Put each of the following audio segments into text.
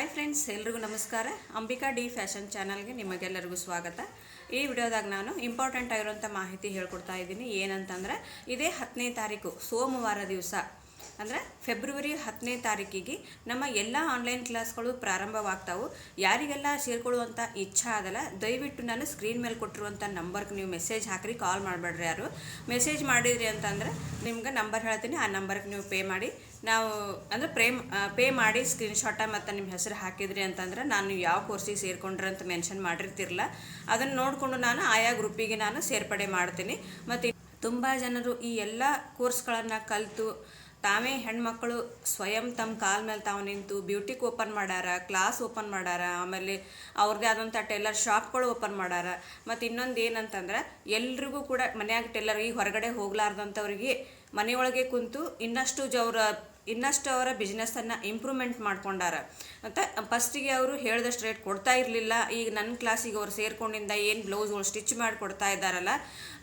Hi friends, ಎಲ್ರಿಗೂ ನಮಸ್ಕಾರ. Ambika D fashion ಚಾನಲ್ಗೆ ನಿಮಗೆಲ್ಲರಿಗೂ ಸ್ವಾಗತ. ಈ ವಿಡಿಯೋದಾಗ ನಾನು ಇಂಪಾರ್ಟೆಂಟ್ ಆಗಿರುವಂಥ ಮಾಹಿತಿ ಹೇಳ್ಕೊಡ್ತಾ ಇದ್ದೀನಿ. ಏನಂತಂದ್ರೆ, ಇದೇ ಹತ್ತನೇ ತಾರೀಕು, ಸೋಮವಾರ ದಿವಸ. ಅಂದರೆ, ಫೆಬ್ರವರಿ ಹತ್ತನೇ ತಾರೀಕಿಗೆ ನಮ್ಮ ಎಲ್ಲ ಆನ್ಲೈನ್ ಕ್ಲಾಸ್ಗಳು ಪ್ರಾರಂಭವಾಗ್ತಾವು. ಯಾರಿಗೆಲ್ಲ ಸೇರ್ಕೊಳ್ಳುವಂಥ ಇಚ್ಛಾ ಅದಲ್ಲ, ದಯವಿಟ್ಟು ನಾನು ಸ್ಕ್ರೀನ್ ಮೇಲೆ ಕೊಟ್ಟಿರುವಂಥ ನಂಬರ್ಗೆ ನೀವು ಮೆಸೇಜ್ ಹಾಕಿರಿ ಕಾಲ್ ಮಾಡಬೇಡ್ರಿ ಯಾರು. ಮೆಸೇಜ್ ಮಾಡಿದ್ರಿ ಅಂತಂದ್ರೆ, ನಿಮ್ಗೆ ನಂಬರ್ ಹೇಳ್ತೀನಿ. ಆ ನಂಬರ್ಗೆ ನೀವು ಪೇ ಮಾಡಿ ನಾವು, ಅಂದರೆ ಪ್ರೇಮ್ ಪೇ ಮಾಡಿ ಸ್ಕ್ರೀನ್ಶಾಟ ಮತ್ತು ನಿಮ್ಮ ಹೆಸರು ಹಾಕಿದ್ರಿ ಅಂತಂದ್ರೆ ನಾನು ಯಾವ ಕೋರ್ಸಿಗೆ ಸೇರಿಕೊಂಡ್ರೆ ಅಂತ ಮೆನ್ಷನ್ ಮಾಡಿರ್ತಿರಲ್ಲ ಅದನ್ನು ನೋಡಿಕೊಂಡು ನಾನು ಆಯಾ ಗ್ರೂಪಿಗೆ ನಾನು ಸೇರ್ಪಡೆ ಮಾಡ್ತೀನಿ. ಮತ್ತು ತುಂಬ ಜನರು ಈ ಎಲ್ಲ ಕೋರ್ಸ್ಗಳನ್ನು ಕಲಿತು, ತಾವೇ ಹೆಣ್ಮಕ್ಳು ಸ್ವಯಂ ತಮ್ಮ ಕಾಲ ಮೇಲೆ ತಾವು ನಿಂತು ಬ್ಯೂಟಿಕ್ ಓಪನ್ ಮಾಡ್ಯಾರ ಕ್ಲಾಸ್ ಓಪನ್ ಮಾಡ್ಯಾರ ಆಮೇಲೆ ಅವ್ರದ್ದೇ ಆದಂಥ ಟೈಲರ್ ಶಾಪ್ಗಳು ಓಪನ್ ಮಾಡ್ಯಾರ ಮತ್ತು ಇನ್ನೊಂದು ಏನಂತಂದ್ರೆ ಎಲ್ರಿಗೂ ಕೂಡ ಮನ್ಯಾಗ ಟೈಲರ್ ಈ ಹೊರಗಡೆ ಹೋಗ್ಲಾರ್ದಂಥವ್ರಿಗೆ ಮನೆಯೊಳಗೆ ಕುಂತು ಇನ್ನಷ್ಟು ಜವರ, ಇನ್ನಷ್ಟು ಅವರ ಬಿಸ್ನೆಸ್ಸನ್ನು ಇಂಪ್ರೂವ್ಮೆಂಟ್ ಮಾಡ್ಕೊಂಡಾರ. ಅಂತ ಫಸ್ಟಿಗೆ ಅವರು ಹೇಳಿದಷ್ಟು ರೇಟ್ ಕೊಡ್ತಾ ಇರಲಿಲ್ಲ. ಈಗ ನನ್ನ ಕ್ಲಾಸಿಗೆ ಅವ್ರು ಸೇರ್ಕೊಂಡಿಂದ ಏನು ಬ್ಲೌಸ್ಗಳು ಸ್ಟಿಚ್ ಮಾಡಿ ಕೊಡ್ತಾ ಇದ್ದಾರಲ್ಲ,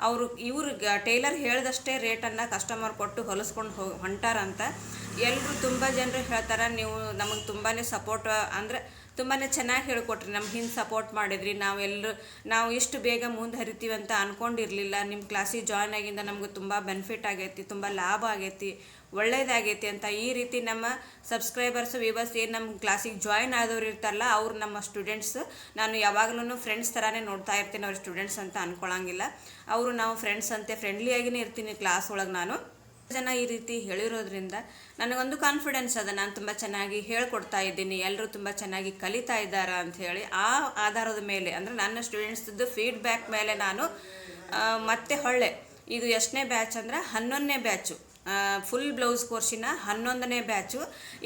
ಅವರು, ಇವರು ಟೈಲರ್ ಹೇಳಿದಷ್ಟೇ ರೇಟನ್ನು ಕಸ್ಟಮರ್ ಕೊಟ್ಟು ಹೊಲಿಸ್ಕೊಂಡು ಹೋ, ಹೊಂಟಾರಂತ. ಎಲ್ಲರೂ ತುಂಬ ಜನರು ಹೇಳ್ತಾರೆ, ನೀವು ನಮಗೆ ತುಂಬಾ ಸಪೋರ್ಟ್ ಅಂದರೆ ತುಂಬಾ ಚೆನ್ನಾಗಿ ಹೇಳ್ಕೊಟ್ರಿ ನಮ್ಮ ಹಿಂದೆ ಸಪೋರ್ಟ್ ಮಾಡಿದ್ರಿ ನಾವೆಲ್ಲರೂ ನಾವು ಇಷ್ಟು ಬೇಗ ಮುಂದೆ ಹರಿತೀವಿ ಅಂತ ಅಂದ್ಕೊಂಡಿರಲಿಲ್ಲ ನಿಮ್ಮ ಕ್ಲಾಸಿಗೆ ಜಾಯ್ನ್ ಆಗಿಂದ ನಮಗೆ ತುಂಬ ಬೆನಿಫಿಟ್ ಆಗೈತಿ, ತುಂಬ ಲಾಭ ಆಗೈತಿ, ಒಳ್ಳೇದಾಗೈತಿ ಅಂತ ಈ ರೀತಿ ನಮ್ಮ ಸಬ್ಸ್ಕ್ರೈಬರ್ಸ್ ವ್ಯೂವರ್ಸ್ ಏನು ನಮ್ಮ ಕ್ಲಾಸಿಗೆ ಜಾಯ್ನ್ ಆದವ್ರು ಇರ್ತಾರಲ್ಲ, ಅವ್ರು ನಮ್ಮ ಸ್ಟೂಡೆಂಟ್ಸ್ ನಾನು ಯಾವಾಗಲೂ ಫ್ರೆಂಡ್ಸ್ ಥರನೇ ನೋಡ್ತಾ ಇರ್ತೀನಿ, ಅವ್ರ ಸ್ಟೂಡೆಂಟ್ಸ್ ಅಂತ ಅನ್ಕೊಳ್ಳೋಂಗಿಲ್ಲ ಅವರು ನಾವು ಫ್ರೆಂಡ್ಸ್ ಅಂತೆ ಫ್ರೆಂಡ್ಲಿಯಾಗಿನೇ ಇರ್ತೀನಿ ಕ್ಲಾಸ್ ಒಳಗೆ ನಾನು. ಜನ ಈ ರೀತಿ ಹೇಳಿರೋದ್ರಿಂದ ನನಗೊಂದು ಕಾನ್ಫಿಡೆನ್ಸ್ ಅದ. ನಾನು ತುಂಬ ಚೆನ್ನಾಗಿ ಹೇಳ್ಕೊಡ್ತಾ ಇದ್ದೀನಿ. ಎಲ್ಲರೂ ತುಂಬ ಚೆನ್ನಾಗಿ ಕಲಿತಾ ಇದ್ದಾರೆ ಅಂತ ಹೇಳಿ ಆ ಆಧಾರದ ಮೇಲೆ, ಅಂದರೆ ನನ್ನ ಸ್ಟೂಡೆಂಟ್ಸ್ದು ಫೀಡ್ಬ್ಯಾಕ್ ಮೇಲೆ ನಾನು ಮತ್ತೆ ಹೊಳ್ಳೆ. ಇದು ಎಷ್ಟನೇ ಬ್ಯಾಚ್ ಅಂದ್ರೆ ಹನ್ನೊಂದನೇ ಬ್ಯಾಚು ಫುಲ್ ಬ್ಲೌಸ್ ಕೋರ್ಸಿನ ಹನ್ನೊಂದನೇ ಬ್ಯಾಚು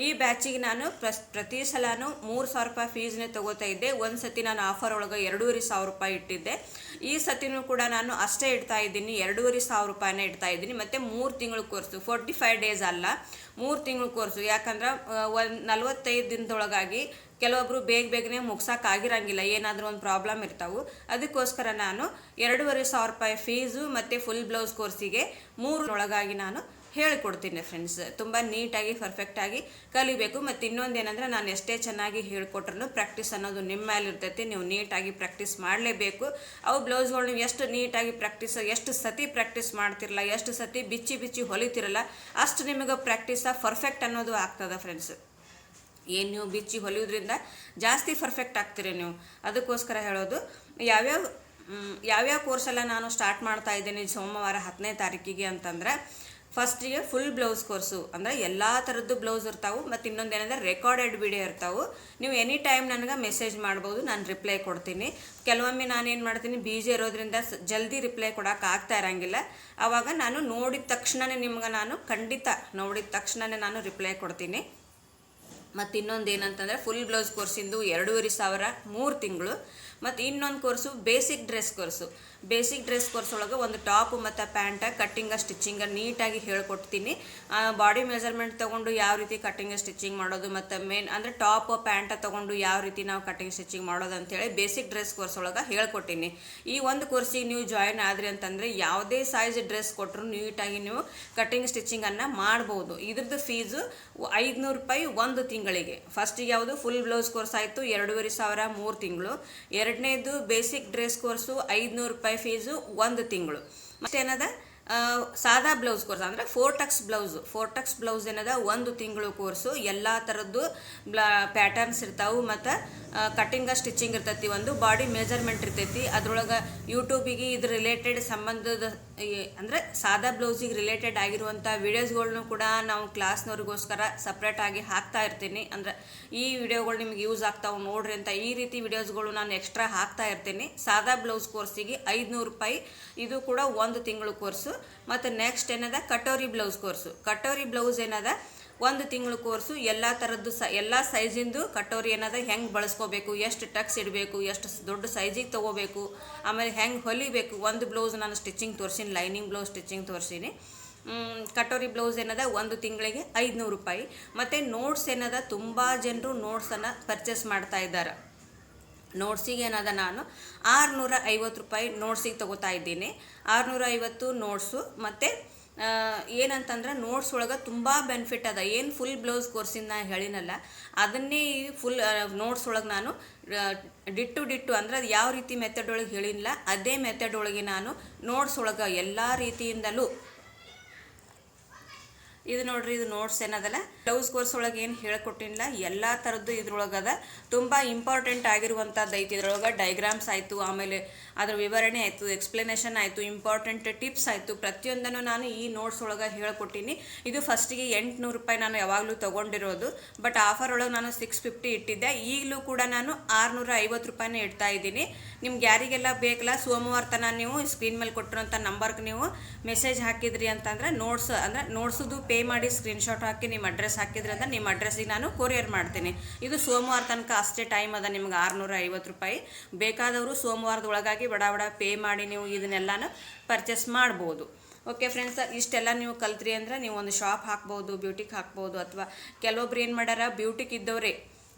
ಈ ಬ್ಯಾಚಿಗೆ ನಾನು ಪ್ರಸ್, ಪ್ರತಿ ಸಲನೂ ಮೂರು ಸಾವಿರ ರೂಪಾಯಿ ಫೀಸ್ನೇ ತೊಗೋತಾ ಇದ್ದೆ. ಒಂದು ಸತಿ ನಾನು ಆಫರ್ ಒಳಗೆ ಎರಡೂವರೆ ಸಾವಿರ ರೂಪಾಯಿ ಇಟ್ಟಿದ್ದೆ. ಈ ಸತಿನೂ ಕೂಡ ನಾನು ಅಷ್ಟೇ ಇಡ್ತಾ ಇದ್ದೀನಿ. ಎರಡೂವರೆ ಸಾವಿರ ರೂಪಾಯಿನೇ ಇಡ್ತಾ ಇದ್ದೀನಿ. ಮತ್ತು ಮೂರು ತಿಂಗಳು ಕೋರ್ಸು. ಫೋರ್ಟಿ ಫೈವ್ ಡೇಸ್ ಅಲ್ಲ. ಮೂರು ತಿಂಗಳು ಕೋರ್ಸು. ಯಾಕಂದ್ರೆ ಒಂದು ನಲ್ವತ್ತೈದು ದಿನದೊಳಗಾಗಿ ಕೆಲವೊಬ್ಬರು ಬೇಗ ಬೇಗನೆ ಮುಗ್ಸೋಕ್ಕಾಗಿರಂಗಿಲ್ಲ ಏನಾದರೂ ಒಂದು ಪ್ರಾಬ್ಲಮ್ ಇರ್ತಾವೆ. ಅದಕ್ಕೋಸ್ಕರ ನಾನು ಎರಡೂವರೆ ಸಾವಿರ ರೂಪಾಯಿ ಫೀಸು ಮತ್ತು ಫುಲ್ ಬ್ಲೌಸ್ ಕೋರ್ಸಿಗೆ ಮೂರು ಒಳಗಾಗಿ ನಾನು ಹೇಳಿಕೊಡ್ತೀನಿ ಫ್ರೆಂಡ್ಸ್ ತುಂಬ ನೀಟಾಗಿ ಪರ್ಫೆಕ್ಟಾಗಿ ಕಲಿಬೇಕು. ಮತ್ತು ಏನಂದ್ರೆ ನಾನು ಎಷ್ಟೇ ಚೆನ್ನಾಗಿ ಹೇಳ್ಕೊಟ್ರು ಪ್ರಾಕ್ಟೀಸ್ ಅನ್ನೋದು ನಿಮ್ಮ ಮೇಲೆ ಇರ್ತೈತಿ. ನೀವು ನೀಟಾಗಿ ಪ್ರಾಕ್ಟೀಸ್ ಮಾಡಲೇಬೇಕು. ಅವು ಬ್ಲೌಸ್ಗಳು ನೀವು ಎಷ್ಟು ನೀಟಾಗಿ ಪ್ರಾಕ್ಟೀಸ್ ಎಷ್ಟು ಸತಿ ಪ್ರಾಕ್ಟೀಸ್ ಮಾಡ್ತಿರಲ್ಲ ಎಷ್ಟು ಸತಿ ಬಿಚ್ಚಿ ಬಿಚ್ಚಿ ಹೊಲಿತಿರಲ್ಲ, ಅಷ್ಟು ನಿಮಗೆ ಪ್ರಾಕ್ಟೀಸ ಪರ್ಫೆಕ್ಟ್ ಅನ್ನೋದು ಆಗ್ತದೆ ಫ್ರೆಂಡ್ಸ್ ಏನು ನೀವು ಬಿಚ್ಚಿ ಹೊಲಿಯೋದ್ರಿಂದ ಜಾಸ್ತಿ ಪರ್ಫೆಕ್ಟ್ ಆಗ್ತೀರಿ ನೀವು. ಅದಕ್ಕೋಸ್ಕರ ಹೇಳೋದು, ಯಾವ್ಯಾವ ಯಾವ್ಯಾವ ಕೋರ್ಸೆಲ್ಲ ನಾನು ಸ್ಟಾರ್ಟ್ ಮಾಡ್ತಾ ಇದ್ದೀನಿ ಸೋಮವಾರ ಹತ್ತನೇ ತಾರೀಕಿಗೆ ಅಂತಂದ್ರೆ ಫಸ್ಟಿಗೆ ಫುಲ್ ಬ್ಲೌಸ್ ಕೋರ್ಸು ಅಂದರೆ ಎಲ್ಲ ಥರದ್ದು ಬ್ಲೌಸ್ ಇರ್ತಾವೆ, ಮತ್ತು ಇನ್ನೊಂದು ಏನಂದ್ರೆ ರೆಕಾರ್ಡೆಡ್ ವಿಡಿಯೋ ಇರ್ತಾವೆ. ನೀವು ಎನಿ ಟೈಮ್ ನನಗೆ ಮೆಸೇಜ್ ಮಾಡ್ಬೋದು, ನಾನು ರಿಪ್ಲೈ ಕೊಡ್ತೀನಿ. ಕೆಲವೊಮ್ಮೆ ನಾನೇನು ಮಾಡ್ತೀನಿ ಬೀಜಿ ಇರೋದ್ರಿಂದ ಜಲ್ದಿ ರಿಪ್ಲೈ ಕೊಡೋಕೆ ಆಗ್ತಾ ಇರೋಂಗಿಲ್ಲ. ಆವಾಗ ನಾನು ನೋಡಿದ ತಕ್ಷಣವೇ ನಿಮ್ಗೆ ನಾನು ಖಂಡಿತ ನೋಡಿದ ತಕ್ಷಣವೇ ನಾನು ರಿಪ್ಲೈ ಕೊಡ್ತೀನಿ. ಮತ್ತು ಇನ್ನೊಂದು ಏನಂತಂದರೆ ಫುಲ್ ಬ್ಲೌಸ್ ಕೋರ್ಸಿಂದು ಎರಡೂವರೆ ಸಾವಿರ ಮೂರು ತಿಂಗಳು. ಮತ್ತು ಇನ್ನೊಂದು course basic dress course basic dress course ಒಳಗೆ ಒಂದು ಟಾಪ್ ಮತ್ತು ಪ್ಯಾಂಟ, ಕಟ್ಟಿಂಗ ಸ್ಟಿಚಿಂಗ ನೀಟಾಗಿ ಹೇಳ್ಕೊಡ್ತೀನಿ. ಬಾಡಿ ಮೆಜರ್ಮೆಂಟ್ ತೊಗೊಂಡು ಯಾವ ರೀತಿ ಕಟ್ಟಿಂಗ ಸ್ಟಿಚಿಂಗ್ ಮಾಡೋದು ಮತ್ತು ಮೇನ್ ಅಂದರೆ ಟಾಪ್, ಪ್ಯಾಂಟ ತೊಗೊಂಡು ಯಾವ ರೀತಿ ನಾವು ಕಟ್ಟಿಂಗ್ ಸ್ಟಿಚಿಂಗ್ ಮಾಡೋದು ಅಂತೇಳಿ ಬೇಸಿಕ್ ಡ್ರೆಸ್ ಕೋರ್ಸ್ ಒಳಗೆ ಹೇಳ್ಕೊಟ್ಟಿನಿ. ಈ ಒಂದು ಕೋರ್ಸಿಗೆ ನೀವು ಜಾಯಿನ್ ಆದ್ರಿ ಅಂತಂದರೆ ಯಾವುದೇ ಸೈಜ್ ಡ್ರೆಸ್ ಕೊಟ್ಟರು ನೀಟಾಗಿ ನೀವು ಕಟ್ಟಿಂಗ್ ಸ್ಟಿಚಿಂಗನ್ನು ಮಾಡ್ಬೋದು. ಇದ್ರದ್ದು ಫೀಸು ಐದುನೂರು ರೂಪಾಯಿ ಒಂದು ತಿಂಗಳಿಗೆ. ಫಸ್ಟಿಗೆ ಯಾವುದು? ಫುಲ್ ಬ್ಲೌಸ್ ಕೋರ್ಸ್ ಆಯಿತು, ಎರಡೂವರೆ ಸಾವಿರ ಮೂರು ತಿಂಗಳು. ಎರಡನೇದು ಬೇಸಿಕ್ ಡ್ರೆಸ್ ಕೋರ್ಸು ಐದುನೂರು ರೂಪಾಯಿ ಫೀಸು ಒಂದು ತಿಂಗಳು. ಮತ್ತೇನದ? ಸಾದಾ ಬ್ಲೌಸ್ ಕೋರ್ಸ್ ಅಂದರೆ four tucks blouse four tucks blouse ಏನದ? ಒಂದು ತಿಂಗಳು ಕೋರ್ಸು ಎಲ್ಲ ಥರದ್ದು ಬ್ಲಾ ಪ್ಯಾಟರ್ನ್ಸ್ ಇರ್ತಾವೆ ಮತ್ತು ಕಟ್ಟಿಂಗ ಸ್ಟಿಚಿಂಗ್ ಇರ್ತೈತಿ ಒಂದು. ಬಾಡಿ ಮೆಜರ್ಮೆಂಟ್ ಇರ್ತೈತಿ. ಅದ್ರೊಳಗೆ ಯೂಟ್ಯೂಬಿಗೆ ಇದ್ರ ರಿಲೇಟೆಡ್ ಸಂಬಂಧದ ಅಂದರೆ ಸಾದಾ ಬ್ಲೌಸಿಗೆ ರಿಲೇಟೆಡ್ ಆಗಿರುವಂಥ ವಿಡಿಯೋಸ್ಗಳ್ನು ಕೂಡ ನಾವು ಕ್ಲಾಸ್ನವ್ರಿಗೋಸ್ಕರ ಸಪ್ರೇಟಾಗಿ ಹಾಕ್ತಾ ಇರ್ತೀನಿ. ಅಂದರೆ ಈ ವಿಡಿಯೋಗಳು ನಿಮ್ಗೆ ಯೂಸ್ ಆಗ್ತಾವೆ ನೋಡ್ರಿ ಅಂತ ಈ ರೀತಿ ವಿಡಿಯೋಸ್ಗಳು ನಾನು ಎಕ್ಸ್ಟ್ರಾ ಹಾಕ್ತಾ ಇರ್ತೀನಿ. ಸಾದಾ ಬ್ಲೌಸ್ ಕೋರ್ಸಿಗೆ ಐದುನೂರು ರೂಪಾಯಿ. ಇದು ಕೂಡ ಒಂದು ತಿಂಗಳು ಕೋರ್ಸು ಮತ್ತು ನೆಕ್ಸ್ಟ್ ಏನದ? Katori blouse course katori blouse ಏನದ? ಒಂದು ತಿಂಗಳು ಕೋರ್ಸು ಎಲ್ಲ ಥರದ್ದು ಸ, ಎಲ್ಲ ಸೈಜಿಂದು ಕಟೋರಿ ಏನದ? ಹೆಂಗೆ ಬಳಸ್ಕೋಬೇಕು? ಎಷ್ಟು ಟಕ್ಸ್ ಇಡಬೇಕು? ಎಷ್ಟು ದೊಡ್ಡ ಸೈಜಿಗೆ ತೊಗೋಬೇಕು? ಆಮೇಲೆ ಹೆಂಗೆ ಹೊಲಿಬೇಕು? ಒಂದು ಬ್ಲೌಸ್ ನಾನು ಸ್ಟಿಚಿಂಗ್ ತೋರಿಸಿನಿ ಲೈನಿಂಗ್ ಬ್ಲೌಸ್ ಸ್ಟಿಚಿಂಗ್ ತೋರಿಸೀನಿ. ಕಟೋರಿ ಬ್ಲೌಸ್ ಏನದ? ಒಂದು ತಿಂಗಳಿಗೆ ಐದುನೂರು ರೂಪಾಯಿ. ಮತ್ತು ನೋಟ್ಸ್ ಏನದ? ತುಂಬ ಜನರು ನೋಟ್ಸನ್ನು ಪರ್ಚೇಸ್ ಮಾಡ್ತಾ ಇದ್ದಾರೆ. ನೋಟ್ಸಿಗೆ ಏನಾದ ನಾನು? ಆರುನೂರ ಐವತ್ತು ರೂಪಾಯಿ ನೋಟ್ಸಿಗೆ ತೊಗೋತಾ ಇದ್ದೀನಿ. ಆರುನೂರ ಐವತ್ತು ನೋಟ್ಸು ಮತ್ತು ಏನಂತಂದ್ರೆ ನೋಟ್ಸ್ ಒಳಗೆ ತುಂಬ ಬೆನಿಫಿಟ್ ಅದ. ಏನು ಫುಲ್ ಬ್ಲೌಸ್ ಕೋರ್ಸಿಂದ ನಾ ಹೇಳಿನಲ್ಲ, ಅದನ್ನೇ ಫುಲ್ ನೋಟ್ಸ್ ಒಳಗೆ ನಾನು ಡಿಟ್ಟು ಡಿಟ್ಟು ಅಂದ್ರೆ ಅದು ಯಾವ ರೀತಿ ಮೆಥಡ್ ಒಳಗೆ ಹೇಳಿಲ್ಲ ಅದೇ ಮೆಥಡ್ ಒಳಗೆ ನಾನು ನೋಟ್ಸ್ ಒಳಗೆ ಎಲ್ಲ ರೀತಿಯಿಂದಲೂ. ಇದು ನೋಡ್ರಿ, ಇದು ನೋಟ್ಸ್ ಏನದಲ್ಲ? ಬ್ಲೌಸ್ ಕೋರ್ಸ್ ಒಳಗೆ ಏನು ಹೇಳ್ಕೊಟ್ಟಿಲ್ಲ, ಎಲ್ಲ ಥರದ್ದು ಇದ್ರೊಳಗದ ತುಂಬ ಇಂಪಾರ್ಟೆಂಟ್ ಆಗಿರುವಂಥದ್ದು ಐತಿ. ಇದ್ರೊಳಗೆ ಡೈಗ್ರಾಮ್ಸ್ ಆಯಿತು, ಆಮೇಲೆ ಅದ್ರ ವಿವರಣೆ ಆಯಿತು ಎಕ್ಸ್ಪ್ಲನೇಷನ್ ಆಯಿತು ಇಂಪಾರ್ಟೆಂಟ್ ಟಿಪ್ಸ್ ಆಯಿತು. ಪ್ರತಿಯೊಂದನ್ನು ನಾನು ಈ ನೋಟ್ಸ್ ಒಳಗೆ ಹೇಳ್ಕೊಟ್ಟಿನಿ. ಇದು ಫಸ್ಟಿಗೆ ಎಂಟುನೂರು ರೂಪಾಯಿ ನಾನು ಯಾವಾಗಲೂ ತೊಗೊಂಡಿರೋದು. ಬಟ್ ಆಫರ್ ಒಳಗೆ ನಾನು ಸಿಕ್ಸ್ ಫಿಫ್ಟಿ ಇಟ್ಟಿದ್ದೆ. ಈಗಲೂ ಕೂಡ ನಾನು ಆರುನೂರ ಐವತ್ತು ರೂಪಾಯಿನೇ ಇಡ್ತಾ ಇದ್ದೀನಿ. ನಿಮ್ಗೆ ಯಾರಿಗೆಲ್ಲ ಬೇಕಲ್ಲ, ಸೋಮವಾರ ತನ ನೀವು ಸ್ಕ್ರೀನ್ ಮೇಲೆ ಕೊಟ್ಟಿರೋಂಥ ನಂಬರ್ಗೆ ನೀವು ಮೆಸೇಜ್ ಹಾಕಿದ್ರಿ ಅಂತಂದ್ರೆ ನೋಟ್ಸ್ ಅಂದರೆ ನೋಟ್ಸದು ಪೇ ಮಾಡಿ ಸ್ಕ್ರೀನ್ಶಾಟ್ ಹಾಕಿ ನಿಮ್ಮ ಅಡ್ರೆಸ್ ಹಾಕಿದ್ರಿ ಅಂದ್ರೆ ನಿಮ್ಮ ಅಡ್ರೆಸ್ಸಿಗೆ ನಾನು ಕೊರಿಯರ್ ಮಾಡ್ತೀನಿ. ಇದು ಸೋಮವಾರ ತನಕ ಅಷ್ಟೇ ಟೈಮ್ ಅದ ನಿಮ್ಗೆ ಆರುನೂರ ಐವತ್ತು ರೂಪಾಯಿ. ಬೇಕಾದವರು ಸೋಮವಾರದ ಒಳಗಾಗಿ ಬಡ ಬಡ ಪೇ ಮಾಡಿ ನೀವು ಇದನ್ನೆಲ್ಲನೂ ಪರ್ಚೇಸ್ ಮಾಡ್ಬೋದು. ಓಕೆ ಫ್ರೆಂಡ್ಸ್ ಇಷ್ಟೆಲ್ಲ ನೀವು ಕಲ್ತ್ರಿ ಅಂದ್ರೆ ನೀವು ಒಂದು ಶಾಪ್ ಹಾಕ್ಬೋದು ಬ್ಯೂಟಿಗೆ ಹಾಕ್ಬೋದು, ಅಥವಾ ಕೆಲವೊಬ್ರು ಏನು ಮಾಡ್ಯಾರ ಬ್ಯೂಟಿಕ್ ಇದ್ದವ್ರೆ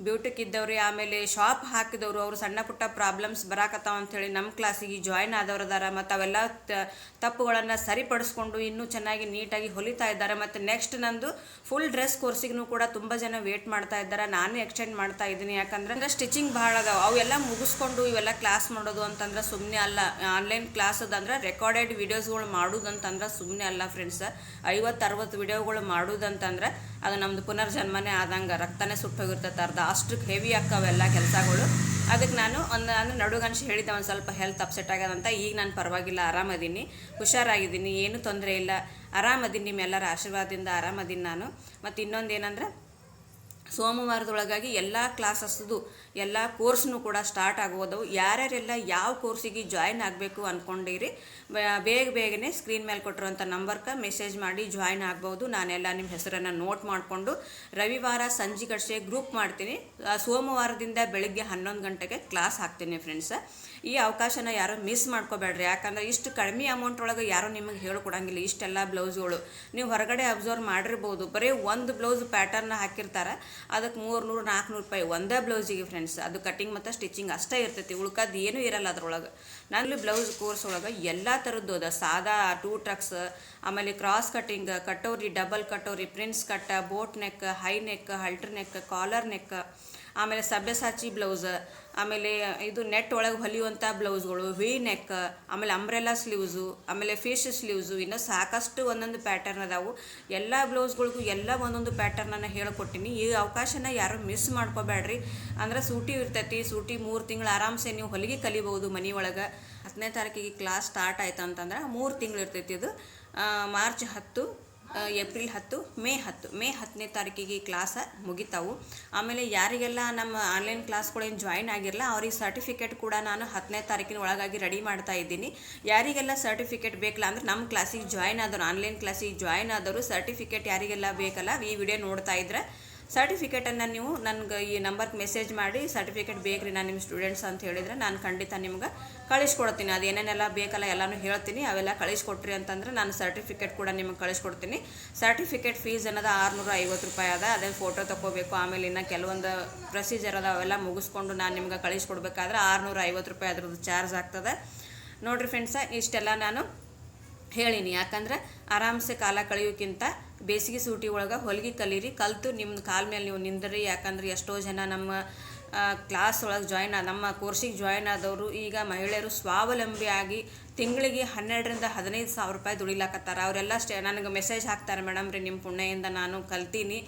ಬ್ಯೂಟಿಕ್ ಇದ್ದವ್ರಿ, ಆಮೇಲೆ ಶಾಪ್ ಹಾಕಿದವರು, ಅವರು ಸಣ್ಣ ಪುಟ್ಟ ಪ್ರಾಬ್ಲಮ್ಸ್ ಬರಾಕತ್ತಾವ ಅಂಥೇಳಿ ನಮ್ಮ ಕ್ಲಾಸಿಗೆ ಜಾಯ್ನ್ ಆದವ್ರು ಅದಾರ ಮತ್ತು ಅವೆಲ್ಲ ತಪ್ಪುಗಳನ್ನು ಸರಿಪಡಿಸ್ಕೊಂಡು ಇನ್ನೂ ಚೆನ್ನಾಗಿ ನೀಟಾಗಿ ಹೊಲಿತಾ ಇದ್ದಾರೆ. ಮತ್ತು ನೆಕ್ಸ್ಟ್ ನಂದು ಫುಲ್ ಡ್ರೆಸ್ ಕೋರ್ಸಿಗೂ ಕೂಡ ತುಂಬ ಜನ ವೇಟ್ ಮಾಡ್ತಾ ಇದ್ದಾರೆ. ನಾನು ಎಕ್ಸ್ಟೆಂಡ್ ಮಾಡ್ತಾ ಇದ್ದೀನಿ. ಯಾಕಂದ್ರೆ ಅಂದರೆ ಸ್ಟಿಚಿಂಗ್ ಭಾಳ ಅದಾವೆ. ಅವೆಲ್ಲ ಮುಗಿಸ್ಕೊಂಡು ಇವೆಲ್ಲ ಕ್ಲಾಸ್ ಮಾಡೋದು ಅಂತಂದ್ರೆ ಸುಮ್ಮನೆ ಅಲ್ಲ. ಆನ್ಲೈನ್ ಕ್ಲಾಸ್ ಅದಂದ್ರೆ ರೆಕಾರ್ಡೆಡ್ ವೀಡಿಯೋಸ್ಗಳು ಮಾಡೋದಂತಂದ್ರೆ ಸುಮ್ಮನೆ ಅಲ್ಲ ಫ್ರೆಂಡ್ಸ್ ಐವತ್ತು ಅರವತ್ತು ವಿಡಿಯೋಗಳು ಮಾಡೋದಂತಂದ್ರೆ ಅದು ನಮ್ಮದು ಪುನರ್ಜನ್ಮನೇ ಆದಂಗೆ, ರಕ್ತನೇ ಸುಟ್ಟೋಗಿರ್ತೈತೆ ಅರ್ಧ. ಅಷ್ಟಕ್ಕೆ ಹೆವಿ ಅಕ್ಕವೆಲ್ಲ ಕೆಲಸಗಳು. ಅದಕ್ಕೆ ನಾನು ಒಂದು ನಾನು ನಡುಗಂಶ ಹೇಳಿದ್ದೆ, ಒಂದು ಸ್ವಲ್ಪ ಹೆಲ್ತ್ ಅಪ್ಸೆಟ್ ಆಗ್ಯದಂತ ಈಗ ನಾನು ಪರವಾಗಿಲ್ಲ, ಆರಾಮದೀನಿ. ಹುಷಾರಾಗಿದ್ದೀನಿ ಏನೂ ತೊಂದರೆ ಇಲ್ಲ. ಆರಾಮದೀನಿ ನಿಮ್ಮೆಲ್ಲರ ಆಶೀರ್ವಾದದಿಂದ ಆರಾಮದೀನಿ ನಾನು. ಮತ್ತು ಇನ್ನೊಂದು ಏನಂದ್ರೆ ಸೋಮವಾರದೊಳಗಾಗಿ ಎಲ್ಲ ಕ್ಲಾಸಸ್ದು ಎಲ್ಲ ಕೋರ್ಸ್ನು ಕೂಡ ಸ್ಟಾರ್ಟ್ ಆಗೋದವು. ಯಾರ್ಯಾರೆಲ್ಲ ಯಾವ ಕೋರ್ಸಿಗೆ ಜಾಯ್ನ್ ಆಗಬೇಕು ಅಂದ್ಕೊಂಡಿರಿ ಬೇಗ ಬೇಗನೆ ಸ್ಕ್ರೀನ್ ಮೇಲೆ ಕೊಟ್ಟಿರುವಂಥ ನಂಬರ್ಗೆ ಮೆಸೇಜ್ ಮಾಡಿ ಜಾಯ್ನ್ ಆಗ್ಬೋದು. ನಾನೆಲ್ಲ ನಿಮ್ಮ ಹೆಸರನ್ನು ನೋಟ್ ಮಾಡಿಕೊಂಡು ರವಿವಾರ ಸಂಜೆ ಕಡೆಸೆ ಗ್ರೂಪ್ ಮಾಡ್ತೀನಿ. ಸೋಮವಾರದಿಂದ ಬೆಳಗ್ಗೆ ಹನ್ನೊಂದು ಗಂಟೆಗೆ ಕ್ಲಾಸ್ ಹಾಕ್ತೀನಿ ಫ್ರೆಂಡ್ಸ್. ಈ ಅವಕಾಶನ ಯಾರು ಮಿಸ್ ಮಾಡ್ಕೋಬೇಡ್ರಿ. ಯಾಕಂದ್ರೆ ಇಷ್ಟು ಕಡಿಮೆ ಅಮೌಂಟ್ ಒಳಗೆ ಯಾರು ನಿಮಗೆ ಹೇಳ್ಕೊಡಂಗಿಲ್ಲ. ಇಷ್ಟೆಲ್ಲ ಬ್ಲೌಸ್ಗಳು. ನೀವು ಹೊರಗಡೆ ಅಬ್ಸರ್ವ್ ಮಾಡಿರ್ಬೋದು. ಬರೀ ಒಂದು ಬ್ಲೌಸ್ ಪ್ಯಾಟರ್ನ ಹಾಕಿರ್ತಾರೆ. ಅದಕ್ಕೆ ಮೂರು ನೂರು ನಾಲ್ಕುನೂರು ರೂಪಾಯಿ ಒಂದೇ ಬ್ಲೌಸಿಗೆ ಫ್ರೆಂಡ್ಸ್ ಅದು ಕಟಿಂಗ್ ಮತ್ತು ಸ್ಟಿಚಿಂಗ್ ಅಷ್ಟೇ ಇರ್ತೈತಿ. ಉಳ್ಕದ್ದು ಏನೂ ಇರಲ್ಲ ಅದ್ರೊಳಗೆ. ನಾನು ಬ್ಲೌಸ್ ಕೋರ್ಸ್ ಒಳಗೆ ಎಲ್ಲ ಥರದ್ದು ಅದ. ಸಾದಾ ಟೂ ಟ್ರಕ್ಸ್ ಆಮೇಲೆ cross cutting katori double katori prints ಕಟ್ಟ boat neck high neck halter neck collar neck ಆಮೇಲೆ ಸಬ್ಯಸಾಚಿ ಬ್ಲೌಸ್, ಆಮೇಲೆ ಇದು ನೆಟ್ ಒಳಗೆ ಹೊಲಿಯುವಂಥ ಬ್ಲೌಸ್ಗಳು ವಿ ನೆಕ್ ಆಮೇಲೆ ಅಂಬ್ರೆಲಾ ಸ್ಲೀವ್ಸು ಆಮೇಲೆ ಫಿಶ್ ಸ್ಲೀವ್ಸು ಇನ್ನೂ ಸಾಕಷ್ಟು ಒಂದೊಂದು ಪ್ಯಾಟರ್ನ್ ಅದಾವು. ಎಲ್ಲ ಬ್ಲೌಸ್ಗಳಿಗೂ ಎಲ್ಲ ಒಂದೊಂದು ಪ್ಯಾಟರ್ನನ್ನು ಹೇಳ್ಕೊಟ್ಟಿನಿ. ಈ ಅವಕಾಶನ ಯಾರು ಮಿಸ್ ಮಾಡ್ಕೋಬೇಡ್ರಿ ಅಂದ್ರೆ ಸೂಟಿ ಇರ್ತೈತಿ, ಸೂಟಿ ಮೂರು ತಿಂಗಳು ಆರಾಮ್ಸೆ ನೀವು ಹೊಲಿಗೆ ಕಲಿಬೋದು ಮನೆ ಒಳಗೆ. ಹತ್ತನೇ ತಾರೀಕಿಗೆ ಕ್ಲಾಸ್ ಸ್ಟಾರ್ಟ್ ಆಯ್ತು ಅಂತಂದ್ರೆ ಮೂರು ತಿಂಗಳು ಇರ್ತೈತಿ ಇದು. ಮಾರ್ಚ್ ಹತ್ತು ಏಪ್ರಿಲ್ ಹತ್ತು, ಮೇ ಹತ್ತು. ಮೇ ಹತ್ತನೇ ತಾರೀಕಿಗೆ ಕ್ಲಾಸ ಮುಗಿತಾವು. ಆಮೇಲೆ ಯಾರಿಗೆಲ್ಲ ನಮ್ಮ ಆನ್ಲೈನ್ ಕ್ಲಾಸ್ಗಳೇನು ಜಾಯಿನ್ ಆಗಿರಲ್ಲ ಅವ್ರಿಗೆ ಸರ್ಟಿಫಿಕೇಟ್ ಕೂಡ ನಾನು ಹತ್ತನೇ ತಾರೀಕಿನ ಒಳಗಾಗಿ ರೆಡಿ ಮಾಡ್ತಾ ಇದ್ದೀನಿ. ಯಾರಿಗೆಲ್ಲ ಸರ್ಟಿಫಿಕೇಟ್ ಬೇಕಲ್ಲ, ಅಂದ್ರೆ ನಮ್ಮ ಕ್ಲಾಸಿಗೆ ಜಾಯ್ನ್ ಆದರು ಆನ್ಲೈನ್ ಕ್ಲಾಸಿಗೆ ಜಾಯ್ನ್ ಆದವರು ಸರ್ಟಿಫಿಕೇಟ್ ಯಾರಿಗೆಲ್ಲ ಬೇಕಲ್ಲ, ಈ ವಿಡಿಯೋ ನೋಡ್ತಾ ಇದ್ರೆ ಸರ್ಟಿಫಿಕೇಟನ್ನು ನೀವು ನನಗೆ ಈ ನಂಬರ್ಗೆ ಮೆಸೇಜ್ ಮಾಡಿ ಸರ್ಟಿಫಿಕೇಟ್ ಬೇಕು ರೀ ನಾನು ನಿಮ್ಮ ಸ್ಟೂಡೆಂಟ್ಸ್ ಅಂತ ಹೇಳಿದರೆ ನಾನು ಖಂಡಿತ ನಿಮ್ಗೆ ಕಳಿಸ್ಕೊಡ್ತೀನಿ. ಅದು ಏನೇನೆಲ್ಲ ಬೇಕಲ್ಲ ಎಲ್ಲನೂ ಹೇಳ್ತೀನಿ. ಅವೆಲ್ಲ ಕಳಿಸ್ಕೊಟ್ರಿ ಅಂತಂದ್ರೆ ನಾನು ಸರ್ಟಿಫಿಕೇಟ್ ಕೂಡ ನಿಮಗೆ ಕಳಿಸ್ಕೊಡ್ತೀನಿ. ಸರ್ಟಿಫಿಕೇಟ್ ಫೀಸ್ ಅನ್ನೋದು ಆರುನೂರ ಐವತ್ತು ರೂಪಾಯಿ ಅದ. ಅದೇ ಫೋಟೋ ತೊಗೋಬೇಕು ಆಮೇಲೆ ಇನ್ನು ಕೆಲವೊಂದು ಪ್ರೊಸೀಜರ್ ಅದ ಅವೆಲ್ಲ ಮುಗಿಸ್ಕೊಂಡು ನಾನು ನಿಮ್ಗೆ ಕಳಿಸ್ಕೊಡ್ಬೇಕಾದ್ರೆ ಆರುನೂರ ಐವತ್ತು ರೂಪಾಯಿ ಅದ್ರದ್ದು ಚಾರ್ಜ್ ಆಗ್ತದೆ. ನೋಡಿರಿ ಫ್ರೆಂಡ್ಸ ಇಷ್ಟೆಲ್ಲ ನಾನು ಹೇಳೀನಿ. ಯಾಕಂದ್ರೆ ಆರಾಮ್ಸೆ ಕಾಲ ಕಳೆಯೋಕ್ಕಿಂತ ಬೇಸಿಗೆ ಸೂಟಿ ಒಳಗೆ ಹೊಲಿಗೆ ಕಲೀರಿ. ಕಲಿತು ನಿಮ್ಮ ಕಾಲ ಮೇಲೆ ನೀವು ನಿಂದ್ರಿ. ಯಾಕಂದ್ರೆ ಎಷ್ಟೋ ಜನ ನಮ್ಮ ಕ್ಲಾಸ್ ಒಳಗೆ ಜಾಯ್ನ್ ನಮ್ಮ ಕೋರ್ಸಿಗೆ ಜಾಯ್ನ್ ಆದವರು ಈಗ ಮಹಿಳೆಯರು ಸ್ವಾವಲಂಬಿ ಆಗಿ ತಿಂಗಳಿಗೆ ಹನ್ನೆರಡರಿಂದ ಹದಿನೈದು ಸಾವಿರ ರೂಪಾಯಿ ದುಡಿಲಾಕತ್ತಾರ. ಅವರೆಲ್ಲ ಸ್ಟೇ, ನನಗೆ ಮೆಸೇಜ್ ಹಾಕ್ತಾರೆ ಮೇಡಮ್ ರೀ ನಿಮ್ಮ ಪುಣ್ಯದಿಂದ ನಾನು ಕಲ್ತೀನಿ.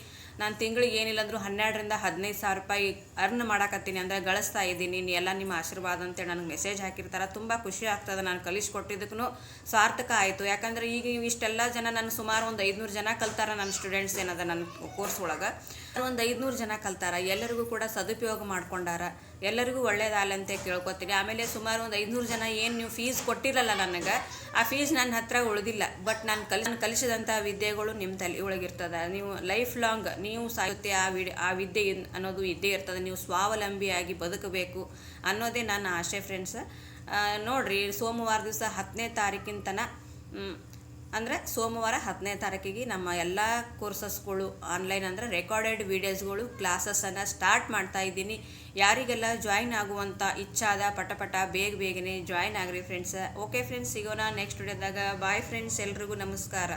ನಾನು ತಿಂಗಳಿಗೆ ಏನಿಲ್ಲ ಅಂದರೂ ಹನ್ನೆರಡರಿಂದ ಹದಿನೈದು ಸಾವಿರ ರೂಪಾಯಿ ಅರ್ನ್ ಮಾಡಾಕತ್ತೀನಿ ಅಂದರೆ ಗಳಿಸ್ತಾ ಇದ್ದೀನಿ. ಎಲ್ಲ ನಿಮ್ಮ ಆಶೀರ್ವಾದ ಅಂತೇಳಿ ನನಗೆ ಮೆಸೇಜ್ ಹಾಕಿರ್ತಾರೆ. ತುಂಬ ಖುಷಿ ಆಗ್ತದೆ ನಾನು ಕಲಿಸ್ಕೊಟ್ಟಿದ್ದಕ್ಕೂ ಸಾರ್ಥಕ ಆಯಿತು. ಯಾಕಂದ್ರೆ ಈಗ ಇಷ್ಟೆಲ್ಲ ಜನ ನನ್ನ ಸುಮಾರು ಒಂದು ಐದುನೂರು ಜನ ಕಲ್ತಾರೆ ನನ್ನ ಸ್ಟೂಡೆಂಟ್ಸ್ ಏನದ ನನ್ನ ಕೋರ್ಸ್ ಒಳಗೆ. ಒಂದು ಐದುನೂರು ಜನ ಕಲ್ತಾರ ಎಲ್ಲರಿಗೂ ಕೂಡ ಸದುಪಯೋಗ ಮಾಡ್ಕೊಂಡಾರ ಎಲ್ಲರಿಗೂ ಒಳ್ಳೇದಾಗಲಂತೆ ಕೇಳ್ಕೊತೀನಿ ಆಮೇಲೆ ಸುಮಾರು ಒಂದು ಐದುನೂರು ಜನ ಏನು ನೀವು ಫೀಸ್ ಕೊಟ್ಟಿರಲ್ಲ ನನಗೆ ಆ ಫೀಸ್ ನನ್ನ ಹತ್ರ ಉಳಿದಿಲ್ಲ. ಬಟ್ ನಾನು ಕಲಿ ನಾನು ಕಲಿಸಿದಂಥ ವಿದ್ಯೆಗಳು ನಿಮ್ಮ ತಲೆ ಒಳಗಿರ್ತದೆ. ನೀವು ಲೈಫ್ ಲಾಂಗ್ ನೀವು ಸಾಯುತ್ತೆ ಆ ವಿಡ್ ಆ ವಿದ್ಯೆ ಅನ್ನೋದು ಇದ್ದೇ ಇರ್ತದೆ. ನೀವು ಸ್ವಾವಲಂಬಿಯಾಗಿ ಬದುಕಬೇಕು ಅನ್ನೋದೇ ನನ್ನ ಆಶೆ ಫ್ರೆಂಡ್ಸ್ ನೋಡಿರಿ ಸೋಮವಾರ ದಿವಸ ಹತ್ತನೇ ತಾರೀಕಿನ ತನ ಮ್, ಅಂದರೆ ಸೋಮವಾರ ಹತ್ತನೇ ತಾರೀಕಿಗೆ ನಮ್ಮ ಎಲ್ಲ ಕೋರ್ಸಸ್ಗಳು ಆನ್ಲೈನ್ ಅಂದರೆ ರೆಕಾರ್ಡೆಡ್ ವೀಡಿಯೋಸ್ಗಳು ಕ್ಲಾಸಸನ್ನು ಸ್ಟಾರ್ಟ್ ಮಾಡ್ತಾ ಇದ್ದೀನಿ. ಯಾರಿಗೆಲ್ಲ ಜಾಯಿನ್ ಆಗುವಂಥ ಇಚ್ಛಾದ ಪಟ ಪಟ ಬೇಗ ಬೇಗನೆ ಜಾಯಿನ್ ಆಗ್ರಿ ಫ್ರೆಂಡ್ಸ್ ಓಕೆ ಫ್ರೆಂಡ್ಸ್ ಸಿಗೋಣ ನೆಕ್ಸ್ಟ್ ವಿಡಿಯೋದಾಗ ಬಾಯ್ ಫ್ರೆಂಡ್ಸ್ ಎಲ್ರಿಗೂ ನಮಸ್ಕಾರ.